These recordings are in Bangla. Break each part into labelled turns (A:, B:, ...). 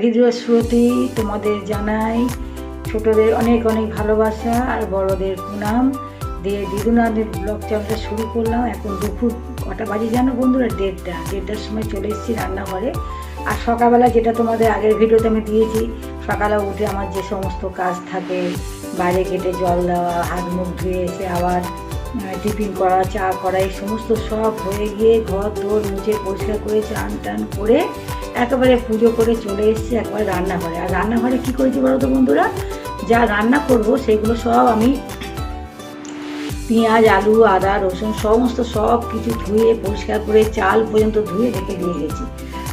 A: ভিডিও শুরুতেই তোমাদের জানাই। ছোটদের অনেক অনেক ভালোবাসা আর বড়দের প্রণাম। দিয়ে দিদুনাদের ব্লগ চ্যানেলটা শুরু করলাম। এখন দুপুর কটা বাজে জানো বন্ধুরা? দেড়টা। দেড়টার সময় চলে এসেছি রান্নাঘরে। আর সকালবেলা যেটা তোমাদের আগের ভিডিওতে আমি দিয়েছি, সকালে উঠে আমার যে সমস্ত কাজ থাকে, বাইরে কেটে জল দেওয়া, হাত মুখ ধুয়ে এসে আবার টিফিন করা, চা করা, এই সমস্ত সব হয়ে গিয়ে ঘর, দোর মুছে পরিষ্কার করে, চান টান করে একেবারে পুজো করে চলে এসেছি একবারে রান্নাঘরে। আর রান্নাঘরে কী করেছি বলো তো বন্ধুরা? যা রান্না করব সেগুলো সব আমি পেঁয়াজ, আলু, আদা, রসুন সমস্ত সব কিছু ধুয়ে, পরিষ্কার করে চাল পর্যন্ত ধুয়ে রেখে দিয়ে গেছি।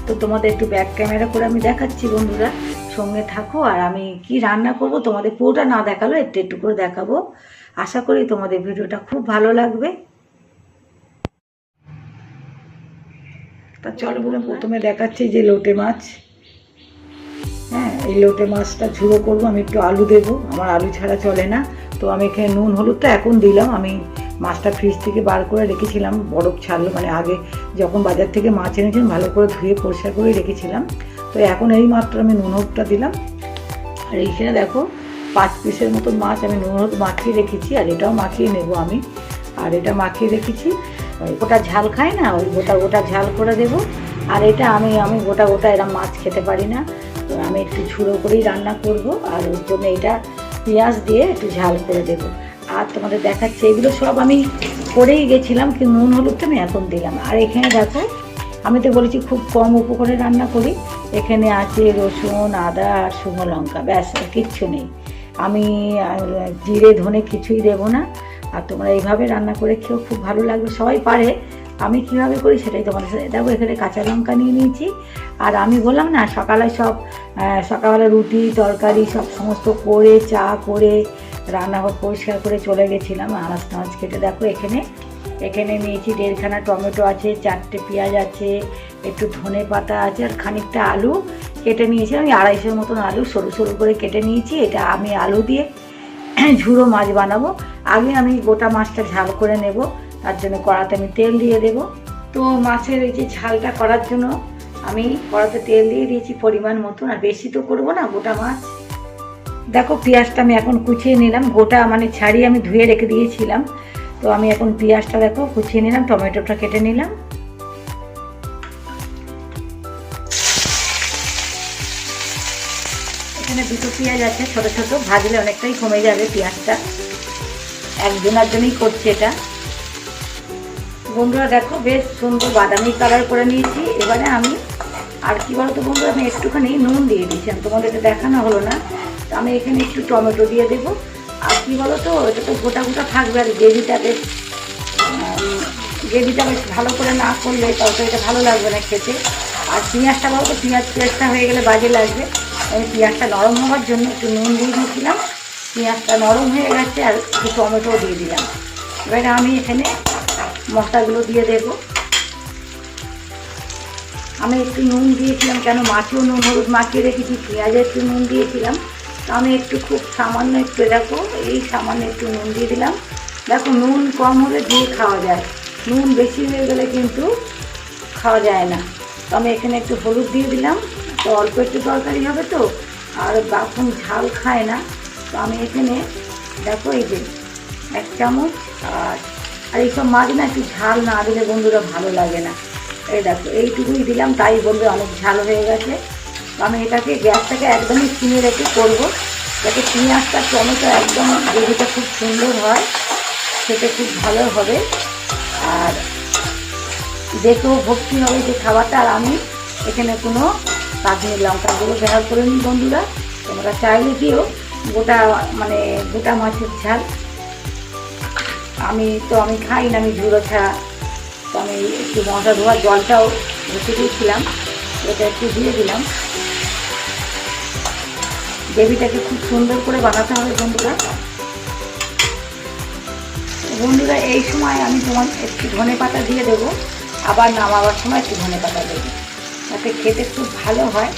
A: তো তোমাদের একটু ব্যাক ক্যামেরা করে আমি দেখাচ্ছি বন্ধুরা। সঙ্গে থাকো আর আমি কি রান্না করব তোমাদের পুরোটা না দেখাল একটু একটু করে দেখাবো। আশা করি তোমাদের ভিডিওটা খুব ভালো লাগবে। তা চলো বলে প্রথমে দেখাচ্ছি যে লোটে মাছ। হ্যাঁ এই লোটে মাছটা ঝুড়ো করব, আমি একটু আলু দেবো। আমার আলু ছাড়া চলে না। তো আমি এখানে নুন, হলুদটা এখন দিলাম। আমি মাছটা ফ্রিজ থেকে বার করে রেখেছিলাম বরফ ছাড়লো মানে আগে যখন বাজার থেকে মাছ এনেছিলাম, ভালো করে ধুয়ে পরিষ্কার করে রেখেছিলাম। তো এখন এই মাত্র আমি নুন, হলুদটা দিলাম। আর এইখানে দেখো, পাঁচ পিসের মতো মাছ, আমি নুন, হলুদ মাখিয়ে রেখেছি, আর এটাও মাখিয়ে নেব আমি। আর এটা মাখিয়ে রেখেছি। গোটা ঝাল খাই না, ওই গোটা গোটা ঝাল করে দেব। আর এটা আমি আমি গোটা গোটা এরম মাছ খেতে পারি না। আমি একটু ঝুড়ো করেই রান্না করব, আর ওর জন্য এটা পেঁয়াজ দিয়ে একটু ঝাল করে দেব। আর তোমাদের দেখাচ্ছে, এগুলো সব আমি করেই গেছিলাম, কিন্তু নুন হলুদটা আমি এখন দিলাম। আর এখানে দেখো, আমি তো বলেছি খুব কম উপকরণে রান্না করি। এখানে আছে রসুন, আদা আর শুকনো লঙ্কা, ব্যাস কিচ্ছু নেই। আমি জিরে, ধনে কিছুই দেবো না। আর তোমরা এইভাবে রান্না করে খেয়েও খুব ভালো লাগবে। সবাই পারে, আমি কীভাবে করি সেটাই তোমাদের সাথে দেখো, এখানে কাঁচা লঙ্কা নিয়ে নিয়েছি। আর আমি বললাম না, সকালে সব সকালবেলা রুটি, তরকারি, সব সমস্ত করে, চা করে, রান্নাঘর পরিষ্কার করে চলে গেছিলাম। আনাজ টানাজ কেটে দেখো এখানে। এখানে নিয়েছি দেড়খানা টমেটো আছে, চারটে পেঁয়াজ আছে, একটু ধনে পাতা আছে, আর খানিকটা আলু কেটে নিয়েছি। আমি আড়াইশোর মতন আলু সরু সরু করে কেটে নিয়েছি। এটা আমি আলু দিয়ে ঝুড়ো মাছ বানাবো। আগে আমি গোটা মাছটা ঝাল করে নেব। তার জন্য কড়াতে আমি তেল দিয়ে দেব। তো মাছের এই যে ঝালটা করার জন্য আমি কড়াতে তেল দিয়ে দিয়েছি পরিমাণ মতন। আর বেশি তো করব না, গোটা মাছ। দেখো পেঁয়াজটা আমি এখন কুচিয়ে নিলাম। গোটা মানে ছাড়িয়ে আমি ধুয়ে রেখে দিয়েছিলাম। তো আমি এখন পেঁয়াজটা দেখো কুচিয়ে নিলাম, টমেটোটা কেটে নিলাম। এখানে দুটো পেঁয়াজ আছে, ছোট ছোট, ভাজলে অনেকটাই কমে যাবে পেঁয়াজটা। একজনের জন্যই করছি এটা। বন্ধুরা, দেখো, বেশ সুন্দর বাদামি কালার করে নিয়েছি। এবারে আমি, আর কি বলতো বন্ধুরা, আমি একটুখানি নুন দিয়ে তোমাদের এটা দেখানো হলো না। তো আমি এখানে একটু টমেটো দিয়ে দেবো। আর কি বলতো, এটা তো গোটা গোটা থাকবে আর গ্রেভিটা বেশ গ্রেভিটা বেশ ভালো করে না করলে তরকারিটা ভালো লাগবে না খেতে। আর পেঁয়াজটা বলতো, পেঁয়াজ পেঁয়াজটা হয়ে গেলে বাজে লাগবে। আমি পেঁয়াজটা নরম হওয়ার জন্য একটু নুন দিয়ে দিয়েছিলাম। পেঁয়াজটা নরম হয়ে গেছে আর একটু টমেটো দিয়ে দিলাম। এবারে আমি এখানে মশলাগুলো দিয়ে দেবো। আমি একটু নুন দিয়েছিলাম, কেন মাছেও নুন, হলুদ মাখিয়ে রেখেছি, পেঁয়াজে একটু নুন দিয়েছিলাম। তো আমি একটু খুব সামান্য একটু দেখো, এই সামান্য একটু নুন দিয়ে দিলাম। দেখো, নুন কম হলে দিয়ে খাওয়া যায়। নুন বেশি হয়ে গেলে কিন্তু খাওয়া যায় না। তো আমি এখানে একটু হলুদ দিয়ে দিলাম। তো অল্প একটু তরকারি হবে তো, আর বাপুন ঝাল খায় না, তো আমি এখানে দেখো এই যে এক চামচ আর আর এইসব মাছ না একটু ঝাল না দিলে বন্ধুরা ভালো লাগে না। এই দেখো, এইটুকুই দিলাম, তাই বলবে অনেক ঝাল হয়ে গেছে। তো আমি এটাকে, গ্যাসটাকে একদমই চিনে রেখে করব। যাতে পেঁয়াজটা টমেটো একদম গ্রেভিটা খুব সুন্দর হয়, খেতে খুব ভালো হবে। আর দেখেও ভক্তি হবে যে খাবারটা, আর আমি এখানে কোনো কাশ্মীর লঙ্কাগুলো ব্যবহার করে নিই বন্ধুরা। তোমরা চাইলে দিও, গোটা মানে গোটা মাছের ঝাল। আমি তো আমি খাই না, আমি ঝুড়ো ছাড়া তো আমি একটু মশলা ধোয়ার জলটাও রেখে দিয়েছিলাম, এটা একটু দিয়ে দিলাম। গ্রেভিটাকে খুব সুন্দর করে বানাতে হবে বন্ধুরা। বন্ধুরা, এই সময় আমি তোমার একটু ধনে পাতা দিয়ে দেবো, আবার নামাবার সময় একটু ধনে পাতা দেবো। তাতে খেতে খুব ভালো হয়।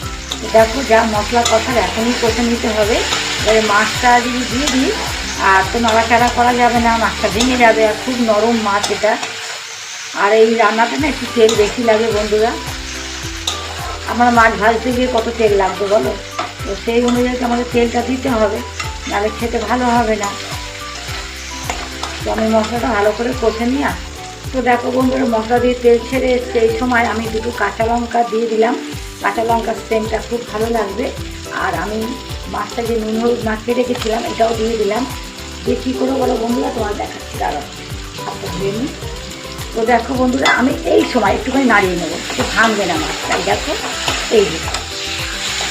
A: দেখো যা মশলা কষার এখনই কষে নিতে হবে। এবারে মাছটা যদি দিয়ে দিই, আর তো নাড়াচাড়া করা যাবে না, মাছটা ভেঙে যাবে, আর খুব নরম মাছ এটা। আর এই রান্নাটা না একটু তেল বেশি লাগে বন্ধুরা। আমরা মাছ ভাজতে গিয়ে কত তেল লাগবে বলো? তো সেই অনুযায়ী আমাদের তেলটা দিতে হবে, নাহলে খেতে ভালো হবে না। তো আমি মশলাটা ভালো করে কষে নিয়ে তো দেখো বন্ধুরা, মশলা দিয়ে তেল ছেড়ে এসছে এই সময় আমি দুটো কাঁচা লঙ্কা দিয়ে দিলাম। কাঁচা লঙ্কার সেন্টটা খুব ভালো লাগবে। আর আমি মাছটা যে নুন হলুদ মাখিয়ে রেখেছিলাম, এটাও দিয়ে দিলাম। যে কী করে বলো বন্ধুরা, তোমার দেখাচ্ছি নিই। তো দেখো বন্ধুরা, আমি এই সময় একটুখানি নাড়িয়ে নেব। একটু ভাঙবে না মাছটা দেখো, এই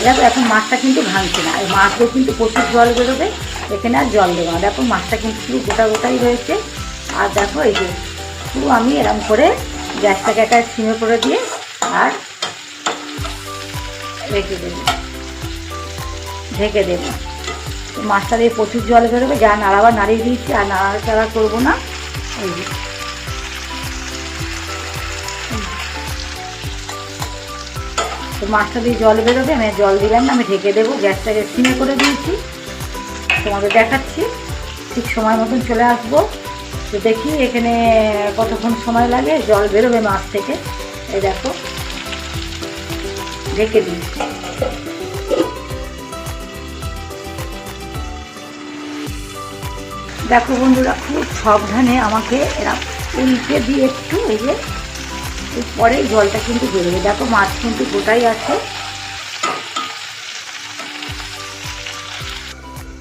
A: দেখো, এখন মাছটা কিন্তু ভাঙছে না। এই মাছগুলো কিন্তু প্রচুর জল বেরোবে এখানে আর জল দেবো না। দেখো, মাছটা কিন্তু গোটা গোটাই রয়েছে। আর দেখো, এই যে পুরো আমি এরম করে গ্যাসটাকে একটা সিমে করে দিয়ে আর রেখে দেবো। ঢেকে দেবো। মাছটা দিয়ে প্রচুর জল বেরোবে, যা নাড়াবার নাড়িয়ে দিয়েছি, আর নাড়াচাড়া করব না। যে। তো মাছটা দিয়ে জল বেরোবে, আমি জল দিলাম না, আমি ঢেকে দেবো। গ্যাসটাকে সিমে করে দিয়েছি। তোমাকে দেখাচ্ছি। ঠিক সময় মতন চলে আসব। তো দেখি এখানে কতক্ষণ সময় লাগে, জল বেরোবে মাছ থেকে। এই দেখো, ঢেকে দিই। দেখো বন্ধুরা, খুব সাবধানে আমাকে এরা উল্টে দিয়ে একটু এই যে পরে জলটা কিন্তু বেরোবে। দেখো মাছ কিন্তু গোটাই আছে।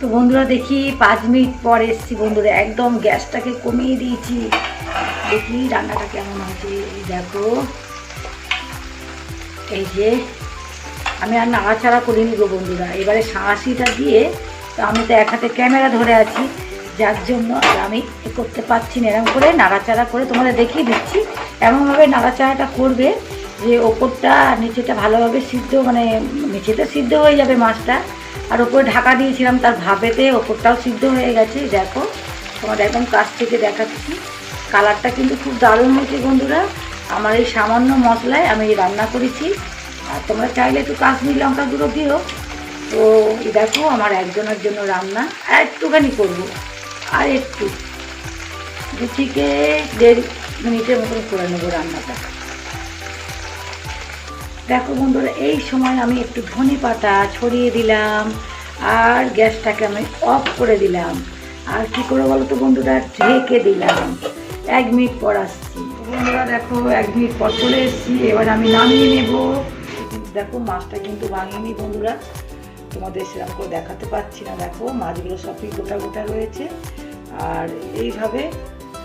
A: তো বন্ধুরা দেখি পাঁচ মিনিট পর এসছি বন্ধুরা, একদম গ্যাসটাকে কমিয়ে দিয়েছি। দেখি রান্নাটা কেমন হয়েছে দেখো। এই যে, আমি আর নাড়াচাড়া করে গো বন্ধুরা। এবারে সাঁড়াশিটা দিয়ে তো আমি তো এক হাতে ক্যামেরা ধরে আছি, যার জন্য আমি করতে পারছি না। এরকম করে নাড়াচাড়া করে তোমাদের দেখিয়ে দিচ্ছি, এমনভাবে নাড়াচাড়াটা করবে যে ওপরটা নিচেটা ভালোভাবে সিদ্ধ মানে নিচেটা সিদ্ধ হয়ে যাবে মাছটা। আর ওপরে ঢাকা দিয়েছিলাম তার ভাপেতে, ওপরটাও সিদ্ধ হয়ে গেছে, দেখো। তোমাদের একদম কাছ থেকে দেখাচ্ছি। কালারটা কিন্তু খুব দারুণ হয়েছে বন্ধুরা। আমার এই সামান্য মশলায় আমি রান্না করেছি। আর তোমরা চাইলে একটু কাশ্মীর লঙ্কা গুঁড়ো দিও। তো দেখো, আমার একজনের জন্য রান্না একটুখানি করব। আর একটু। দু থেকে দেড় মিনিটের মতন করে নেব রান্নাটা। দেখো বন্ধুরা, এই সময় আমি একটু ধনে পাতা ছড়িয়ে দিলাম আর গ্যাসটাকে আমি অফ করে দিলাম। আর কি করে বলো তো বন্ধুরা, ঢেকে দিলাম। এক মিনিট পর আসছি। বন্ধুরা, দেখো, এক মিনিট পর চলে এসেছি। এবার আমি নামিয়ে নেব। দেখো, মাছটা কিন্তু ভাঙিনি বন্ধুরা। তোমাদের সেরকম করে দেখাতে পাচ্ছি না। দেখো, মাছগুলো সবই গোটা গোটা রয়েছে। আর এইভাবে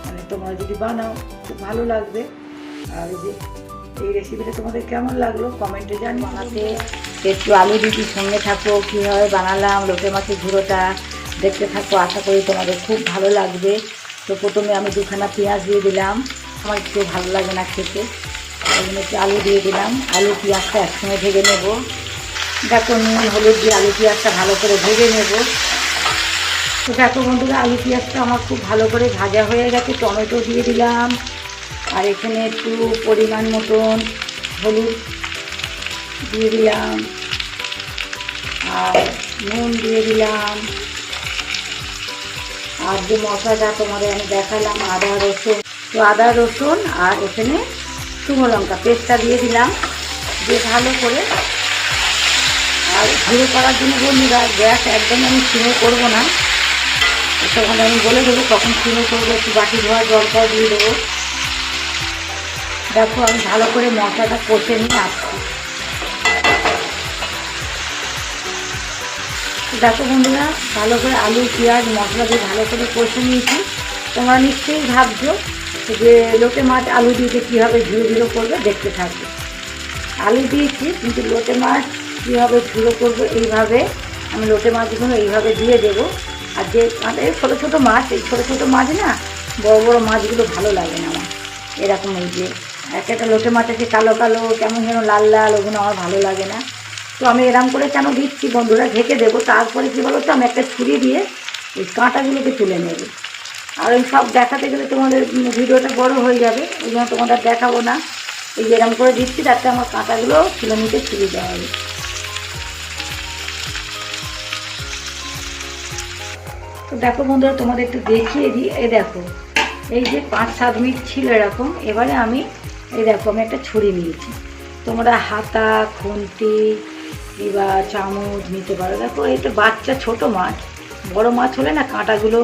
A: মানে তোমরা যদি বানাও, খুব ভালো লাগবে। আর যে এই রেসিপিটা তোমাদের কেমন লাগল? কমেন্টে জানি বানাতে একটু আলু দিদি সঙ্গে থাকো কীভাবে বানালাম, লোটে মাছের ঝুড়োটা দেখতে থাকো, আশা করি তোমাদের খুব ভালো লাগবে। তো প্রথমে আমি দুখানা পেঁয়াজ দিয়ে দিলাম। আমার একটু ভালো লাগে না খেতে। জন্য একটু আলু দিয়ে দিলাম। আলু পেঁয়াজটা একসঙ্গে ভেজে নেব। দেখো নুন, হলুদ দিয়ে আলু পেঁয়াজটা ভালো করে ভেজে নেব। তো দেখো বন্ধুরা, আলু পেঁয়াজটা আমার খুব ভালো করে ভাজা হয়ে গেছে। টমেটো দিয়ে দিলাম। আর এখানে একটু পরিমাণ মতন হলুদ দিয়ে দিলাম। আর নুন দিয়ে দিলাম। আর যে মশলাটা তোমাদের আমি দেখালাম, আদা, রসুন। তো আদা, রসুন আর এখানে শুকনো লঙ্কা পেস্টটা দিয়ে দিলাম, দিয়ে ভালো করে। আর ঘুরে করার জন্য বন্ধুরা, গ্যাস একদম আমি সিমে করব না। তখন আমি বলে দেবো কখন সিমে করব, একটু বাটি ধোয়া জলটাও দিয়ে দেবো। দেখো, আমি ভালো করে মশলাটা কষে নিয়ে আসছি। দেখো বন্ধুরা, ভালো করে আলু, পেঁয়াজ, মশলা দিয়ে ভালো করে কষে নিয়েছি। তোমরা নিশ্চয়ই ভাবছ যে লোটে মাছ আলু দিতে কীভাবে ঝুড়ো ঝুড়ো করবে? দেখতে থাকবে। আলু দিয়েছি, কিন্তু লোটে মাছ কীভাবে ঝুড়ো করব, এইভাবে আমি লোটে মাছগুলো এইভাবে দিয়ে দেবো। আর যে মানে ছোটো ছোটো মাছ, এই ছোটো ছোটো মাছ না, বড় বড় মাছগুলো ভালো লাগে না আমার। এরকম এই যে এক একটা লোটে মাছ আছে কালো কালো, কেমন যেন লাল লাল, ওগুলো আমার ভালো লাগে না। তো আমি এরম করে কেন দিচ্ছি? বন্ধুরা, ঢেকে দেবো। তারপরে কী বলো তো আমি একটা ছুরি দিয়ে ওই কাঁটাগুলোকে তুলে নেব। আর ওই সব দেখাতে গেলে তোমাদের ভিডিওটা বড় হয়ে যাবে, ওই জন্য তোমাদের দেখাবো না। এই এরম করে দিচ্ছি, তাতে আমার কাঁটাগুলো তুলে নিতে সুবিধা হবে তো দেখো বন্ধুরা, তোমাদের একটু দেখিয়ে দিই। এ দেখো, এই যে পাঁচ সাত মিনিট ছিল এরকম, এবারে আমি এই দেখো, আমি একটা ছুরি নিয়েছি। তোমরা হাতা, খুন্তি, কিংবা চামচ নিতে পারো। দেখো, এই তো বাচ্চা, ছোট মাছ। বড় মাছ হলে না কাঁটাগুলো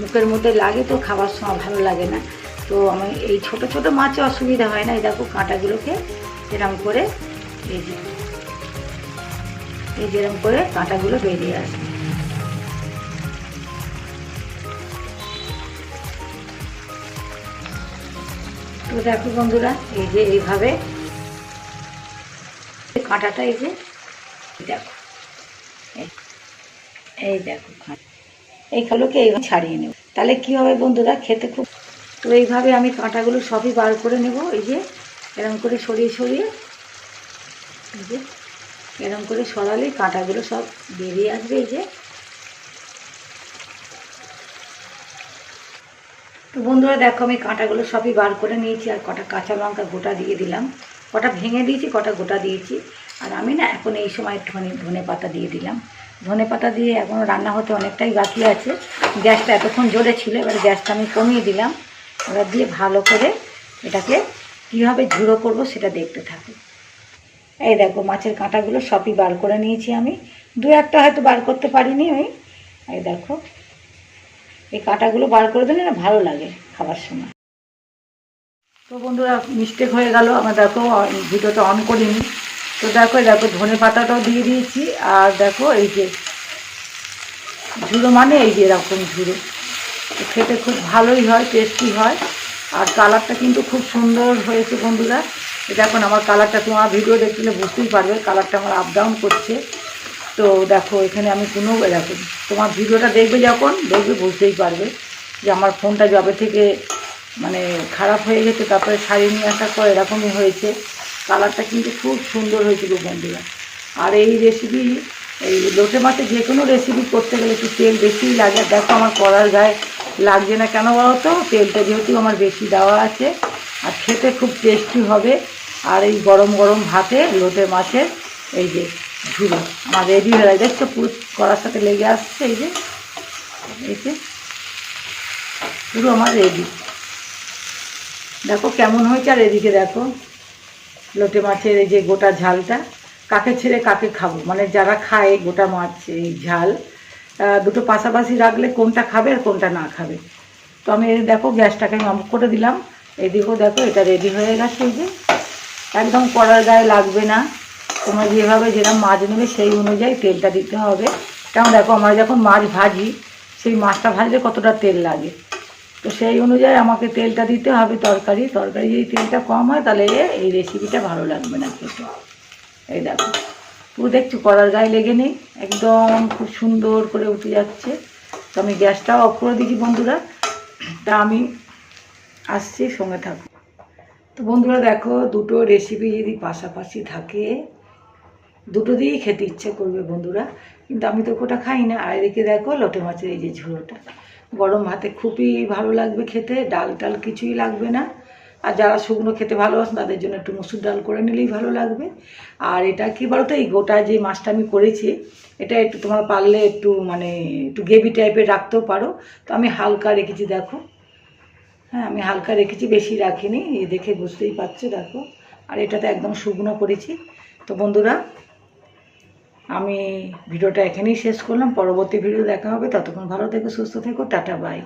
A: মুখের মধ্যে লাগে তো খাবার সময় ভালো লাগে না। তো আমি এই ছোট ছোট মাছে অসুবিধা হয় না। এই দেখো, কাঁটাগুলোকে এরম করে এই যে, এই যেরকম করে কাঁটাগুলো বেরিয়ে আসবে তো দেখো বন্ধুরা, এই যে এইভাবে কাঁটাটা এই যে দেখো, এই- দেখো কাঁটা। এই কালোকে এইভাবে ছাড়িয়ে নেব। তাহলে কি হবে বন্ধুরা, খেতে খুব তো এইভাবে আমি কাঁটাগুলো সবই বার করে নেব, এই যে এরকম করে সরিয়ে সরিয়ে। এই যে এরকম করে সরালে কাঁটাগুলো সব বেরিয়ে আসবে, এই যে। তো বন্ধুরা দেখো, আমি কাঁটাগুলো সবই বার করে নিয়েছি, আর কটা কাঁচা লঙ্কা গোটা দিয়ে দিলাম। কটা ভেঙে দিয়েছি, কটা গোটা দিয়েছি। আর আমি না এখন এই সময় একটুখানি ধনে পাতা দিয়ে দিলাম। ধনে পাতা দিয়ে এখনও রান্না হতে অনেকটাই বাকি আছে। গ্যাসটা এতক্ষণ জ্বলে ছিল, এবার গ্যাসটা আমি কমিয়ে দিলাম। এবার দিয়ে ভালো করে এটাকে কীভাবে ঝুড়ো করব সেটা দেখতে থাকো। এই দেখো, মাছের কাঁটাগুলো সবই বার করে নিয়েছি আমি। দু একটা হয়তো বার করতে পারিনি আমি। এই দেখো এই কাঁটাগুলো বার করে দিলে না ভালো লাগে খাবার সময়। তো বন্ধুরা মিস্টেক হয়ে গেল। আমার দেখো, ভিডিওটা অন করিনি। তো দেখো দেখো, ধনে পাতাটাও দিয়ে দিয়েছি। আর দেখো, এই যে ঝুড়ো মানে এই যে এরকম ঝুড়ো। খেতে খুব ভালোই হয় টেস্টি হয়। আর কালারটা কিন্তু খুব সুন্দর হয়েছে বন্ধুরা। এখন আমার কালারটা তোমার ভিডিও দেখলে বুঝতেই পারবে। কালারটা আমার আপ ডাউন করছে। তো দেখো, এখানে আমি কোনো, দেখো, তোমার ভিডিওটা দেখবে যখন, দেখবে বুঝতেই পারবে যে আমার ফোনটা যবে থেকে মানে খারাপ হয়ে গেছে, তারপরে শাড়ি নিয়ে আসার পর এরকমই হয়েছে। কালারটা কিন্তু খুব সুন্দর হয়েছিল বন্ধুরা। আর এই রেসিপি এই লোটে মাছে যে কোনো রেসিপি করতে গেলে একটু তেল বেশিই লাগে। দেখো, আমার কড়ার গায়ে লাগছে না কেন বলো তো? তেলটা যেহেতু আমার বেশি দেওয়া আছে, আর খেতে খুব টেস্টি হবে। আর এই গরম গরম ভাতে লোটে মাছের, এই যে ঝুড়ো আমার রেডি হয়ে গেছে দেখছ, পুরো কড়ার সাথে লেগে আসছে এই যে। এই যে। পুরো আমার রেডি। দেখো কেমন হয়েছে আর এদিকে দেখো। লোটে মাছের এই যে গোটা ঝালটা। কাকে ছেড়ে কাকে খাব? মানে যারা খায় গোটা মাছ এই ঝাল দুটো পাশাপাশি রাখলে কোনটা খাবে আর কোনটা না খাবে। তো আমি দেখো গ্যাসটাকে আমি অফ করে দিলাম। এদিকেও দেখো, এটা রেডি হয়ে গেছে এই যে। একদম কড়ার গায়ে লাগবে না। তোমরা যেভাবে যেরকম মাছ নেবে সেই অনুযায়ী তেলটা দিতে হবে। কারণ দেখো, আমরা যখন মাছ ভাজি, সেই মাছটা ভাজলে কতটা তেল লাগে? তো সেই অনুযায়ী আমাকে তেলটা দিতে হবে তরকারি। তরকারি যদি তেলটা কম হয়, তাহলে এই রেসিপিটা ভালো লাগবে না খেতে। এই দেখো, পুরো দেখছ, কড়ার গায়ে লেগে নেই, একদম খুব সুন্দর করে উঠে যাচ্ছে। তো আমি গ্যাসটাও অফ করে দিয়েছি, বন্ধুরা। তা আমি আসছি, সঙ্গে থাকো। তো বন্ধুরা দেখো, দুটো রেসিপি যদি পাশাপাশি থাকে দুটো দিয়েই খেতে ইচ্ছে করবে বন্ধুরা। কিন্তু আমি তো ওটা খাই না। আর এদিকে দেখো লোটে মাছের এই যে ঝোড়োটা গরম ভাতে খুবই ভালো লাগবে খেতে, ডাল টাল কিছুই লাগবে না। আর যারা শুকনো খেতে ভালোবাসেন, তাদের জন্য একটু মুসুর ডাল করে নিলেই ভালো লাগবে। আর এটা কি বলো তো এই গোটা যে মাছটা আমি করেছি, এটা একটু তোমার পারলে একটু মানে একটু গ্রেভি টাইপের রাখতেও পারো। তো আমি হালকা রেখেছি, দেখো। হ্যাঁ আমি হালকা রেখেছি, বেশি রাখিনি। দেখে বুঝতেই পারছ, দেখো। আর এটাতে একদম শুকনো করেছি। তো বন্ধুরা আমি ভিডিওটা এখানেই শেষ করলাম। পরবর্তী ভিডিও দেখা হবে। ততক্ষণ ভালো থেকো, সুস্থ থেকো। Tata bye